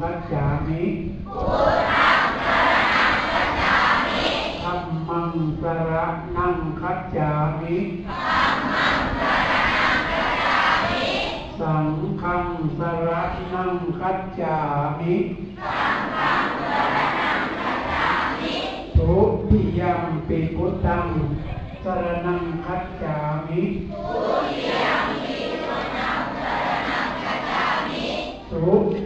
คัจฉามิพุทธังสรณังคัจฉามิธัมมังสรณังคัจฉามิธัมมังสรณังคัจฉามิสังฆังสรณังคัจฉามิสังฆังสรณังคัจฉามิทุติยัมปิพุทธังสรณังคัจฉามิ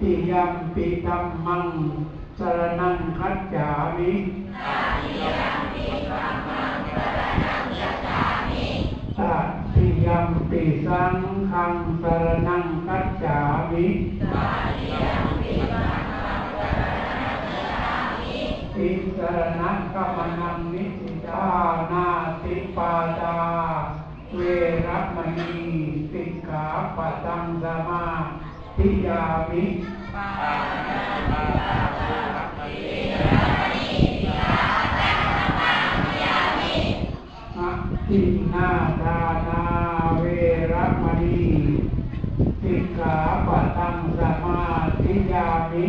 ติยมปิธัมมังสรนังคัจฉามิตติยมปิสังฆังสรนังคัจฉามิอิสรณะกัมนังนิสิตานาติปาตาเวรมณีสิกขาปตังสมา ธิยามิ อะทินนาทานาเวรมณีสิกขาปะทังสมาธิยามิ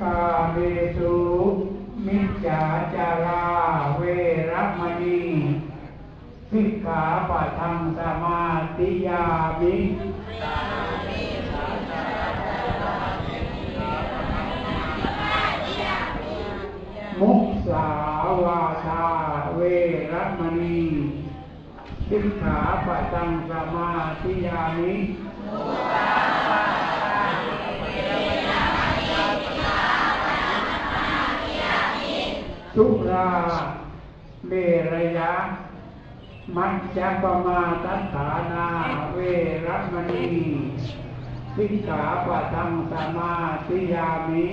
กาเมสุ มิจฉาจาราเวรมณีสิกขาปะทังสมาธิยามิมุสาวาทาเวรมณีสิกขาปะตังสมาธิยามิ สุราเมรยะ มัจจปมาตัฐานา เวรมณีสิกขาปะทังสมาธิยามิ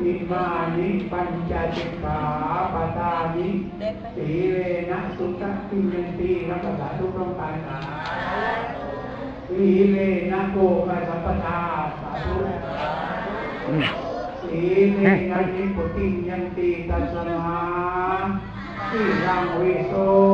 อิมานิปัญจสิกขาปทานิสีเวนะสุตติยันติรักษาทุกร่างกายนะสีเวนะโกกสัมปทาสาธุสีเวนะนิพุติยันติตัสมาสีรังวิโสทัเย